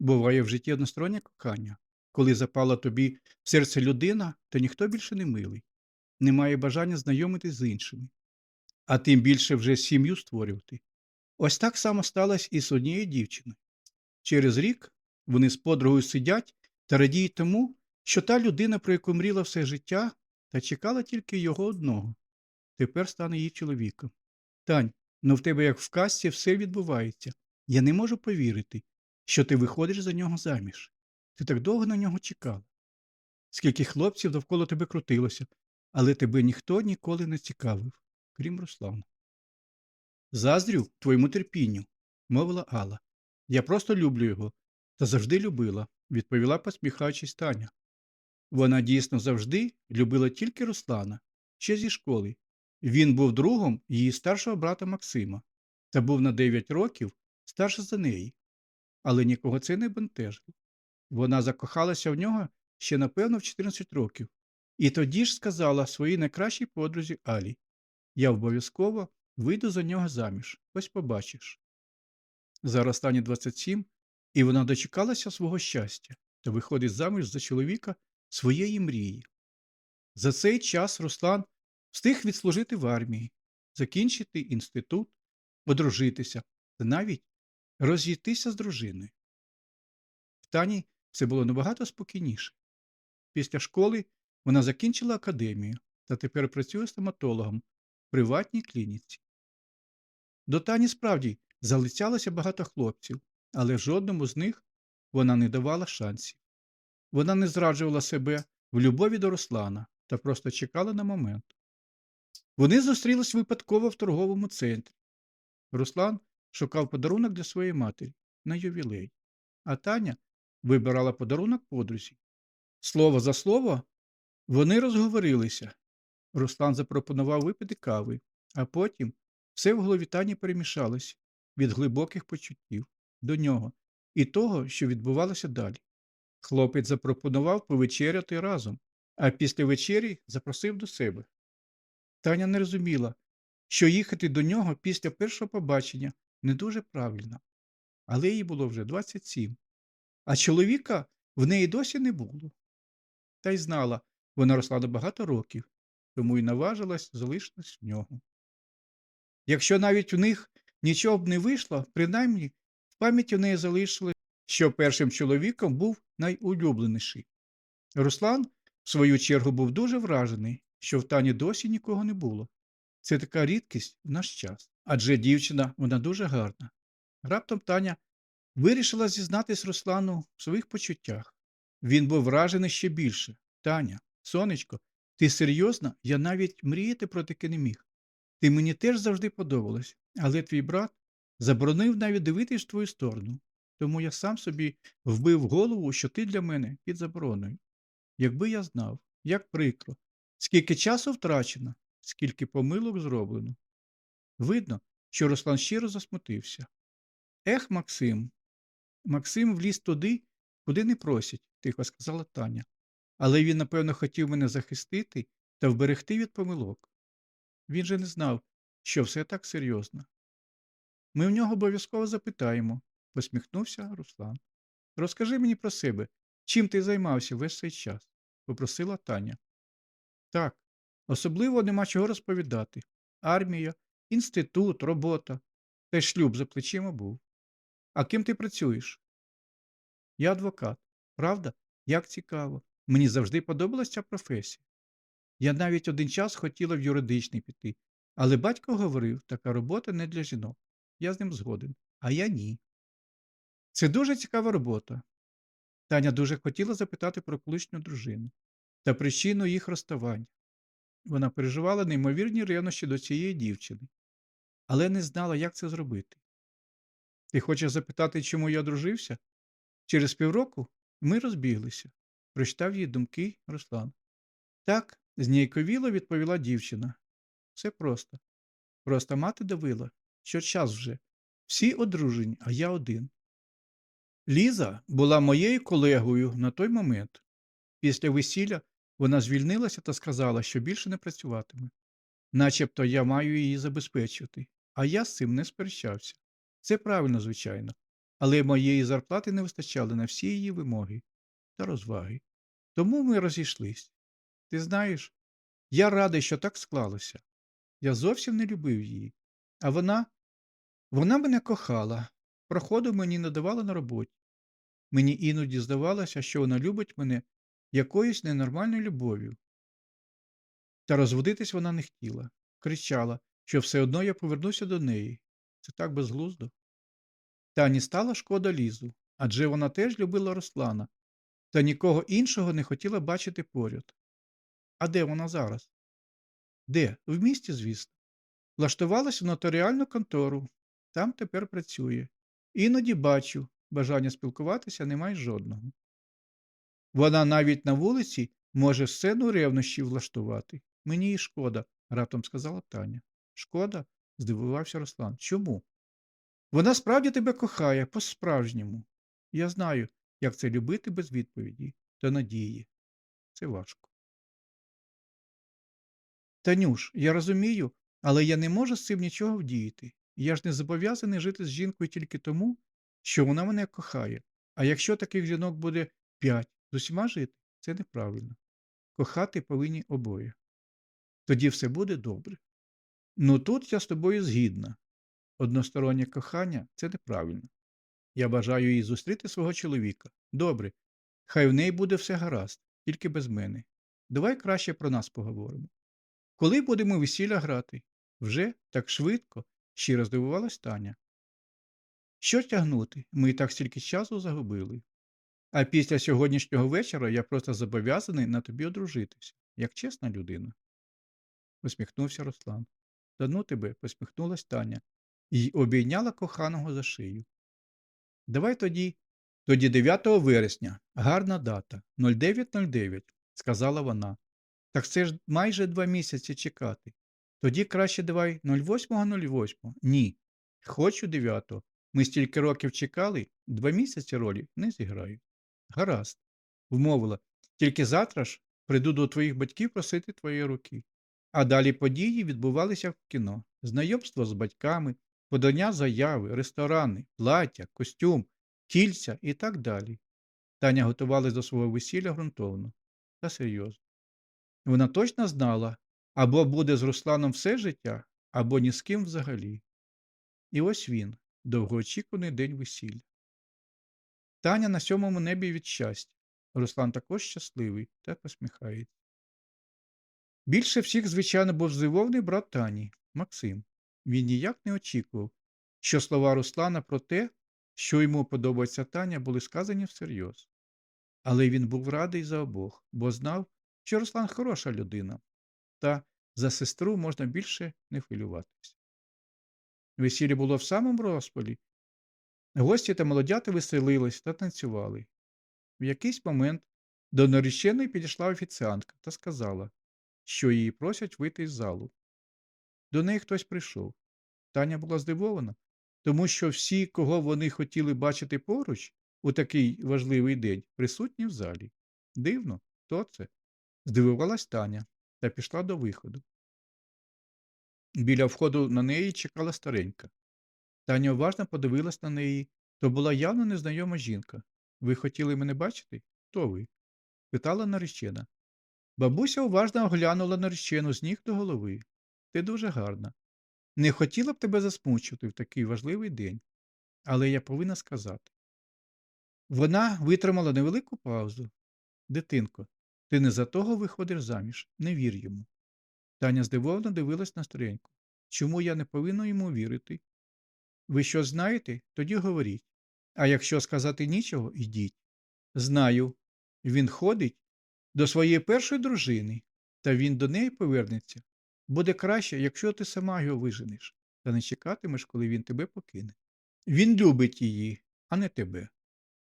Буває в житті одностороннє кохання. Коли запала тобі в серце людина, то ніхто більше не милий, немає бажання знайомитись з іншими, а тим більше вже сім'ю створювати. Ось так само сталося і з однією дівчиною. Через рік вони з подругою сидять та радіють тому, що та людина, про яку мріла все життя, та чекала тільки його одного, тепер стане її чоловіком. Тань, ну в тебе як в казці все відбувається. Я не можу повірити, що ти виходиш за нього заміж. Ти так довго на нього чекала. Скільки хлопців довкола тебе крутилося, але тебе ніхто ніколи не цікавив, крім Руслана. Заздрю твоєму терпінню, мовила Алла. Я просто люблю його та завжди любила, відповіла, посміхаючись Таня. Вона дійсно завжди любила тільки Руслана, ще зі школи. Він був другом її старшого брата Максима та був на 9 років старше за неї. Але нікого це не бентежило. Вона закохалася в нього ще, напевно, в 14 років. І тоді ж сказала своїй найкращій подрузі Алі Я обов'язково вийду за нього заміж, ось побачиш. Зараз стані 27, і вона дочекалася свого щастя та виходить заміж за чоловіка своєї мрії. За цей час Руслан встиг відслужити в армії, закінчити інститут, одружитися та навіть розійтися з дружиною. В Тані це було набагато спокійніше. Після школи вона закінчила академію та тепер працює стоматологом в приватній клініці. До Тані справді залицялося багато хлопців, але жодному з них вона не давала шансів. Вона не зраджувала себе в любові до Руслана та просто чекала на момент. Вони зустрілись випадково в торговому центрі. Руслан шукав подарунок для своєї матері на ювілей, а Таня вибирала подарунок подрузі. Слово за слово, вони розговорилися. Руслан запропонував випити кави, а потім все в голові Тані перемішалось від глибоких почуттів до нього і того, що відбувалося далі. Хлопець запропонував повечеряти разом, а після вечері запросив до себе. Таня не розуміла, що їхати до нього після першого побачення не дуже правильно, але їй було вже 27, а чоловіка в неї досі не було. Та й знала, вона росла до багато років, тому й наважилась залишитись в нього. Якщо навіть у них нічого б не вийшло, принаймні в пам'яті в неї залишили, що першим чоловіком був найулюбленіший. Руслан, в свою чергу, був дуже вражений, що в Тані досі нікого не було. Це така рідкість в наш час. Адже дівчина вона дуже гарна. Раптом Таня вирішила зізнатись Руслану в своїх почуттях. Він був вражений ще більше. Таня, сонечко, ти серйозно? Я навіть мріяти про таке не міг. Ти мені теж завжди подобалась, але твій брат заборонив навіть дивитись в твою сторону. Тому я сам собі вбив голову, що ти для мене під забороною. Якби я знав, як прикро, скільки часу втрачено, скільки помилок зроблено. Видно, що Руслан щиро засмутився. Ех, Максим. Максим вліз туди, куди не просять, тихо сказала Таня. Але він, напевно, хотів мене захистити та вберегти від помилок. Він же не знав, що все так серйозно. Ми в нього обов'язково запитаємо, посміхнувся Руслан. Розкажи мені про себе, чим ти займався весь цей час, попросила Таня. Так, особливо нема чого розповідати. Армія, інститут, робота, та й шлюб за плечима був. А ким ти працюєш? Я адвокат. Правда? Як цікаво. Мені завжди подобалася ця професія. Я навіть один час хотіла в юридичний піти, але батько говорив, така робота не для жінок. Я з ним згоден, а я ні. Це дуже цікава робота. Таня дуже хотіла запитати про колишню дружину та причину їх розставання. Вона переживала неймовірні ревнощі до цієї дівчини, але не знала, як це зробити. Ти хочеш запитати, чому я одружився? Через півроку ми розбіглися, прочитав її думки Руслан. Так, зніяковіло відповіла дівчина. Все просто. Просто мати давила, що час вже. Всі одружені, а я один. Ліза була моєю колегою на той момент. Після весілля вона звільнилася та сказала, що більше не працюватиме. Начебто я маю її забезпечувати, а я з цим не сперечався. Це правильно, звичайно. але моєї зарплати не вистачало на всі її вимоги та розваги. Тому ми розійшлись. Ти знаєш, я радий, що так склалося. Я зовсім не любив її. А вона, вона мене кохала, проходу мені не давала на роботі. Мені іноді здавалося, що вона любить мене якоюсь ненормальною любов'ю. Та розводитись вона не хотіла, кричала, що все одно я повернуся до неї. Це так безглуздо. Тані стала шкода лізу, адже вона теж любила Руслана, та нікого іншого не хотіла бачити поряд. А де вона зараз? Де? В місті, звісно. Влаштувалась в нотаріальну контору. Там тепер працює. Іноді бачу, бажання спілкуватися немає жодного. Вона навіть на вулиці може сцену ревнощів влаштувати. Мені її шкода, раптом сказала Таня. Шкода? здивувався Руслан. Чому? Вона справді тебе кохає по-справжньому. Я знаю, як це любити без відповіді та надії. Це важко. Танюш, я розумію, але я не можу з цим нічого вдіяти. Я ж не зобов'язаний жити з жінкою тільки тому, що вона мене кохає. А якщо таких жінок буде п'ять, з усіма жити, це неправильно. Кохати повинні обоє. Тоді все буде добре. Ну тут я з тобою згідна. Одностороннє кохання це неправильно. Я бажаю їй зустріти свого чоловіка. Добре, хай в неї буде все гаразд, тільки без мене. Давай краще про нас поговоримо. Коли будемо весілля грати? Вже так швидко, щиро здивувалась Таня. Що тягнути? Ми і так стільки часу загубили. А після сьогоднішнього вечора я просто зобов'язаний на тобі одружитися, як чесна людина. Посміхнувся Руслан. Та ну тебе, посміхнулась Таня і обійняла коханого за шию. Давай тоді, тоді 9 вересня, гарна дата, 0909, сказала вона. Так це ж майже два місяці чекати. Тоді краще давай 08.08. Ні. Хочу 9. Ми стільки років чекали, два місяці ролі не зіграють. Гаразд, вмовила. Тільки завтра ж прийду до твоїх батьків просити твої руки. А далі події відбувалися в кіно, знайомство з батьками, подання заяви, ресторани, плаття, костюм, кільця і так далі. Таня готувалась до свого весілля ґрунтовно та серйозно. Вона точно знала, або буде з Русланом все життя, або ні з ким взагалі. І ось він, довгоочікуваний день весілля. Таня на сьомому небі від щастя. Руслан також щасливий та посміхається. Більше всіх, звичайно, був здивований брат Тані, Максим. Він ніяк не очікував, що слова Руслана про те, що йому подобається Таня, були сказані всерйоз. Але він був радий за обох, бо знав, що Руслан хороша людина, та за сестру можна більше не хвилюватися. Весілля було в самому розпалі. Гості та молодята веселились та танцювали. В якийсь момент до нареченої підійшла офіціантка та сказала, що її просять вийти з залу. До неї хтось прийшов. Таня була здивована, тому що всі, кого вони хотіли бачити поруч у такий важливий день, присутні в залі. Дивно, хто це? Здивувалась Таня та пішла до виходу. Біля входу на неї чекала старенька. Таня уважно подивилась на неї. То була явно незнайома жінка. Ви хотіли мене бачити? Хто ви? питала наречена. Бабуся уважно оглянула наречену з ніг до голови. Ти дуже гарна. Не хотіла б тебе засмучувати в такий важливий день, але я повинна сказати. Вона витримала невелику паузу. Дитинко, ти не за того виходиш заміж, не вір йому. Таня здивовано дивилась на стареньку. Чому я не повинна йому вірити? Ви що знаєте, тоді говоріть. А якщо сказати нічого, йдіть. Знаю, він ходить до своєї першої дружини, та він до неї повернеться. Буде краще, якщо ти сама його виженеш, та не чекатимеш, коли він тебе покине. Він любить її, а не тебе.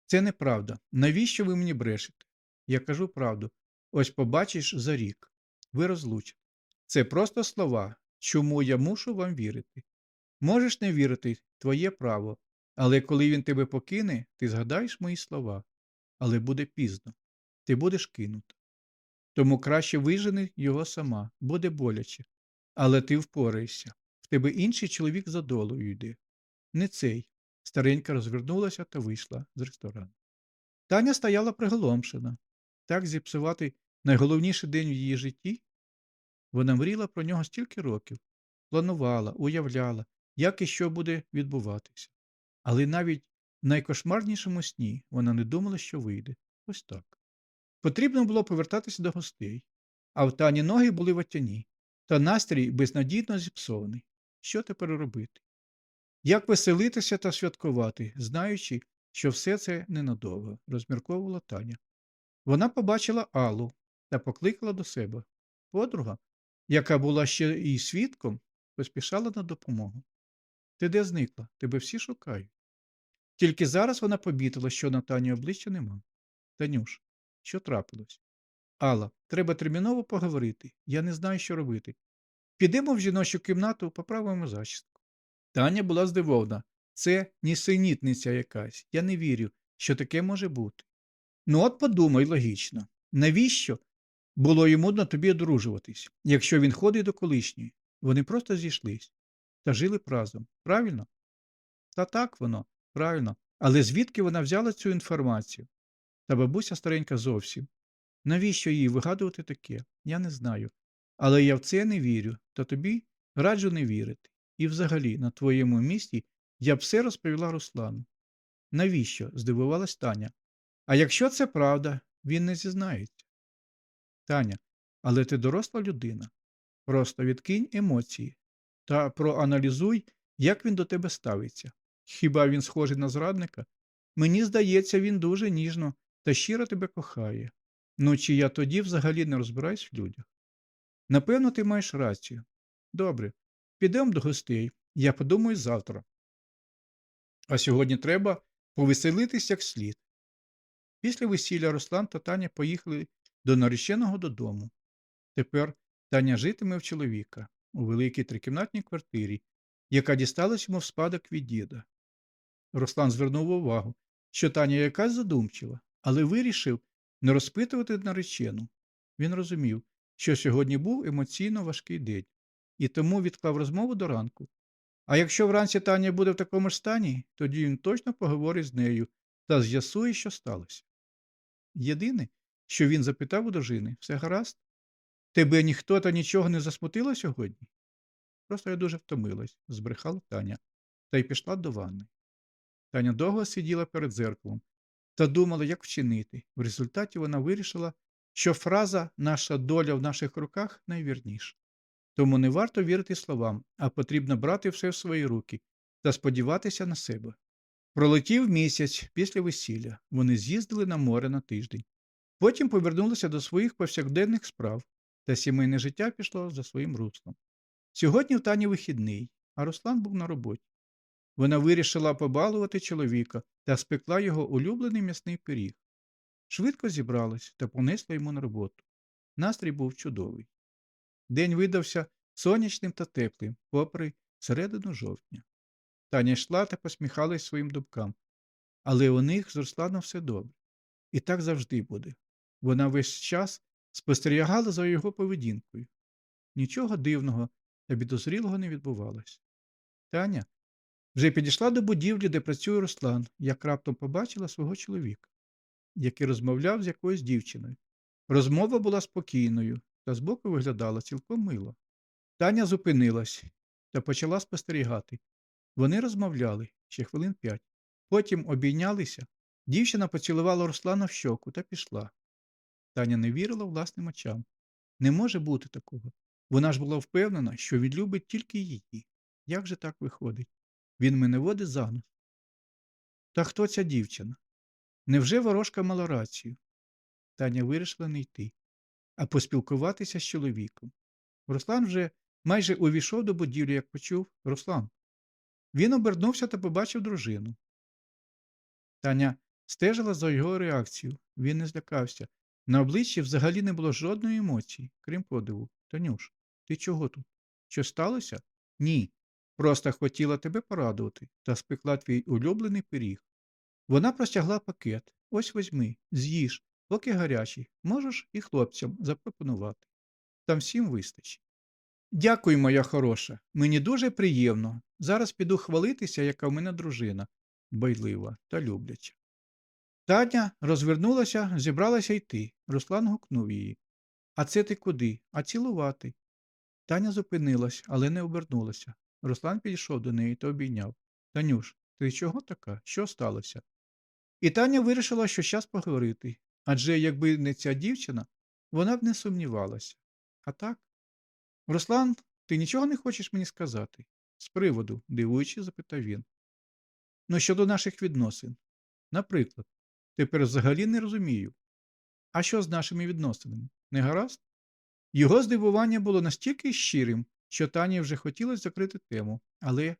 Це неправда. Навіщо ви мені брешете? Я кажу правду. Ось побачиш за рік. Ви розлучите. Це просто слова, чому я мушу вам вірити. Можеш не вірити, твоє право, але коли він тебе покине, ти згадаєш мої слова. Але буде пізно. Ти будеш кинута. Тому краще вижени його сама, буде боляче. Але ти впораєшся. В тебе інший чоловік за долею йде. Не цей. Старенька розвернулася та вийшла з ресторану. Таня стояла приголомшена. Так зіпсувати найголовніший день в її житті? Вона мріяла про нього стільки років, планувала, уявляла, як і що буде відбуватися. Але навіть в найкошмарнішому сні вона не думала, що вийде. Ось так. Потрібно було повертатися до гостей, а в Тані ноги були ватяні, та настрій безнадійно зіпсований. Що тепер робити? Як веселитися та святкувати, знаючи, що все це ненадовго, розмірковувала Таня. Вона побачила Аллу та покликала до себе. Подруга, яка була ще і свідком, поспішала на допомогу. Ти де зникла? Тебе всі шукають. Тільки зараз вона помітила, що на Тані обличчя нема. Танюш, що трапилось? Алла, треба терміново поговорити. Я не знаю, що робити. Підемо в жіночу кімнату, поправимо зачіску. Таня була здивована. Це нісенітниця якась. Я не вірю, що таке може бути. Ну, от подумай логічно, навіщо було йому на тобі одружуватись, якщо він ходить до колишньої? Вони просто зійшлись та жили б разом. Правильно? Та так воно, правильно. Але звідки вона взяла цю інформацію? Та бабуся старенька зовсім. Навіщо їй вигадувати таке? Я не знаю. Але я в це не вірю, та тобі раджу не вірити. І взагалі, на твоєму місці я б все розповіла Руслану. Навіщо? здивувалась Таня. А якщо це правда, він не зізнається. Таня, але ти доросла людина. Просто відкинь емоції та проаналізуй, як він до тебе ставиться. Хіба він схожий на зрадника? Мені здається, він дуже ніжно та щиро тебе кохає. Ну, чи я тоді взагалі не розбираюсь в людях? Напевно, ти маєш рацію. Добре, підемо до гостей. Я подумаю завтра. А сьогодні треба повеселитись як слід. Після весілля Руслан та Таня поїхали до нареченого додому. Тепер Таня житиме в чоловіка у великій трикімнатній квартирі, яка дісталась йому в спадок від діда. Руслан звернув увагу, що Таня якась задумчива, але вирішив не розпитувати наречену. Він розумів, що сьогодні був емоційно важкий день, і тому відклав розмову до ранку. А якщо вранці Таня буде в такому ж стані, тоді він точно поговорить з нею та з'ясує, що сталося. Єдине, що він запитав у дружини, все гаразд? Тебе ніхто та нічого не засмутило сьогодні? Просто я дуже втомилась, збрехала Таня, та й пішла до ванни. Таня довго сиділа перед зеркалом та думала, як вчинити. В результаті вона вирішила, що фраза Наша доля в наших руках найвірніша. Тому не варто вірити словам, а потрібно брати все в свої руки та сподіватися на себе. Пролетів місяць після весілля. Вони з'їздили на море на тиждень. Потім повернулися до своїх повсякденних справ, та сімейне життя пішло за своїм руслом. Сьогодні в Тані вихідний, а Руслан був на роботі. Вона вирішила побалувати чоловіка та спекла його улюблений м'ясний пиріг. Швидко зібралась та понесла йому на роботу. Настрій був чудовий. День видався сонячним та теплим, попри середину жовтня. Таня йшла та посміхалась своїм дубкам. Але у них з Русланом все добре. І так завжди буде. Вона весь час спостерігала за його поведінкою. Нічого дивного та підозрілого не відбувалось. Таня вже підійшла до будівлі, де працює Руслан, як раптом побачила свого чоловіка, який розмовляв з якоюсь дівчиною. Розмова була спокійною та збоку виглядала цілком мило. Таня зупинилась та почала спостерігати. Вони розмовляли ще хвилин п'ять. Потім обійнялися. Дівчина поцілувала Руслана в щоку та пішла. Таня не вірила власним очам. Не може бути такого. Вона ж була впевнена, що він любить тільки її. Як же так виходить? Він мене водить за нос. Та хто ця дівчина? Невже ворожка мала рацію? Таня вирішила не йти, а поспілкуватися з чоловіком. Руслан вже майже увійшов до будівлі, як почув Руслан. Він обернувся та побачив дружину. Таня стежила за його реакцією. Він не злякався. На обличчі взагалі не було жодної емоції, крім подиву. Танюш, ти чого тут? Що сталося? Ні. Просто хотіла тебе порадувати та спекла твій улюблений пиріг. Вона простягла пакет. Ось возьми, з'їж, поки гарячий, можеш і хлопцям запропонувати. Там всім вистачить. Дякую, моя хороша. Мені дуже приємно. Зараз піду хвалитися, яка в мене дружина. дбайлива та любляча. Таня розвернулася, зібралася йти. Руслан гукнув її. А це ти куди? А цілувати. Таня зупинилась, але не обернулася. Руслан підійшов до неї та обійняв. Танюш, ти чого така? Що сталося? І Таня вирішила, що час поговорити. Адже якби не ця дівчина, вона б не сумнівалася. А так? Руслан, ти нічого не хочеш мені сказати? З приводу, дивуючи, запитав він. Ну, щодо наших відносин. Наприклад, тепер взагалі не розумію. А що з нашими відносинами? Не гаразд? Його здивування було настільки щирим, що Тані вже хотілося закрити тему, але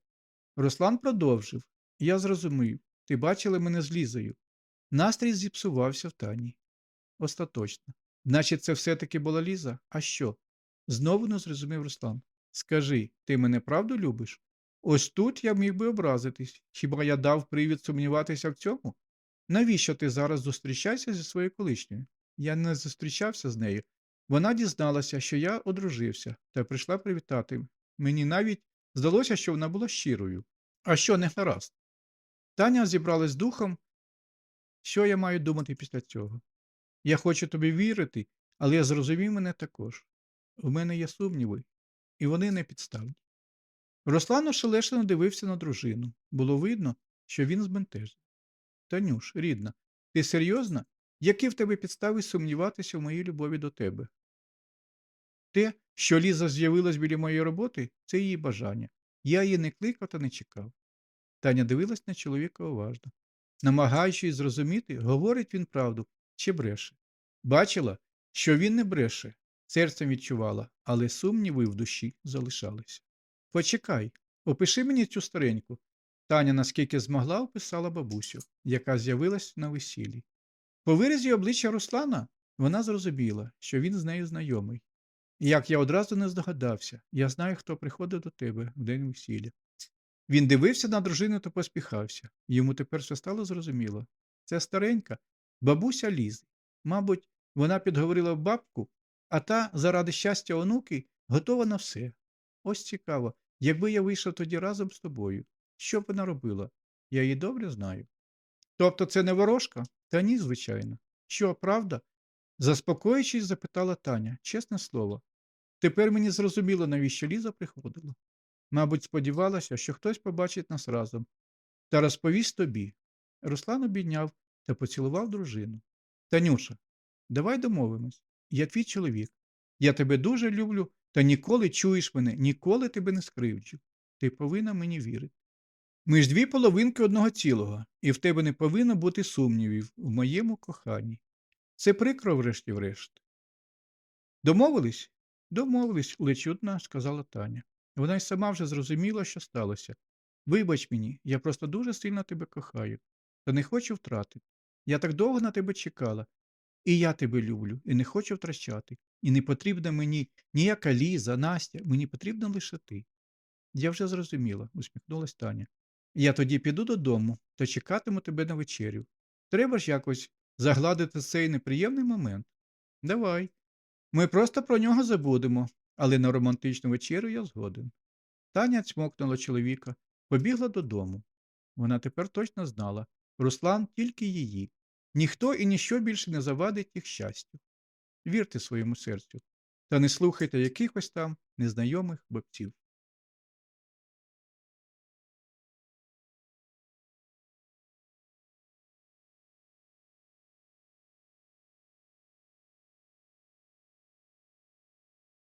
Руслан продовжив. Я зрозумів, ти бачила мене з Лізою. Настрій зіпсувався в Тані. Остаточно. Значить, це все-таки була Ліза? А що? Знову не зрозумів Руслан. Скажи, ти мене правду любиш? Ось тут я міг би образитись. Хіба я дав привід сумніватися в цьому? Навіщо ти зараз зустрічаєшся зі своєю колишньою? Я не зустрічався з нею. Вона дізналася, що я одружився, та прийшла привітати. Мені навіть здалося, що вона була щирою. А що не гаразд? Таня зібралась з духом. Що я маю думати після цього? Я хочу тобі вірити, але я зрозумів мене також. У мене є сумніви, і вони не підставні. Руслан ошелешено дивився на дружину. Було видно, що він збентежений. Танюш, рідна, ти серйозна? Які в тебе підстави сумніватися в моїй любові до тебе? Те, що Ліза з'явилась біля моєї роботи, це її бажання. Я її не кликав та не чекав. Таня дивилась на чоловіка уважно. Намагаючись зрозуміти, говорить він правду чи бреше. Бачила, що він не бреше, серцем відчувала, але сумніви в душі залишалися. Почекай, опиши мені цю стареньку. Таня, наскільки змогла, описала бабусю, яка з'явилась на весіллі. По виразі обличчя Руслана вона зрозуміла, що він з нею знайомий. Як я одразу не здогадався, я знаю, хто приходив до тебе в день весілля. Він дивився на дружину та поспіхався. Йому тепер все стало зрозуміло. Це старенька, бабуся Лізи. Мабуть, вона підговорила бабку, а та, заради щастя онуки, готова на все. Ось цікаво, якби я вийшов тоді разом з тобою, що б вона робила? Я її добре знаю. Тобто це не ворожка? Та ні, звичайно. Що, правда? Заспокоюючись, запитала Таня, чесне слово. Тепер мені зрозуміло, навіщо Ліза приходила. Мабуть, сподівалася, що хтось побачить нас разом та розповість тобі. Руслан обійняв та поцілував дружину. Танюша, давай домовимось. Я твій чоловік. Я тебе дуже люблю та ніколи чуєш мене, ніколи тебе не скривджу. Ти повинна мені вірити. Ми ж дві половинки одного цілого, і в тебе не повинно бути сумнівів в моєму коханні. Це прикро, врешті-врешт. Домовились? Домовились, лечутно сказала Таня. Вона й сама вже зрозуміла, що сталося. Вибач мені, я просто дуже сильно тебе кохаю, та не хочу втратити. Я так довго на тебе чекала, і я тебе люблю, і не хочу втрачати. І не потрібна мені ніяка Ліза, Настя, мені потрібна лише ти. Я вже зрозуміла, усміхнулась Таня. Я тоді піду додому та чекатиму тебе на вечерю. Треба ж якось загладити цей неприємний момент. Давай. Ми просто про нього забудемо, але на романтичну вечерю я згоден. Таня цмокнула чоловіка, побігла додому. Вона тепер точно знала Руслан тільки її. Ніхто і ніщо більше не завадить їх щастю. Вірте своєму серцю та не слухайте якихось там незнайомих бабців.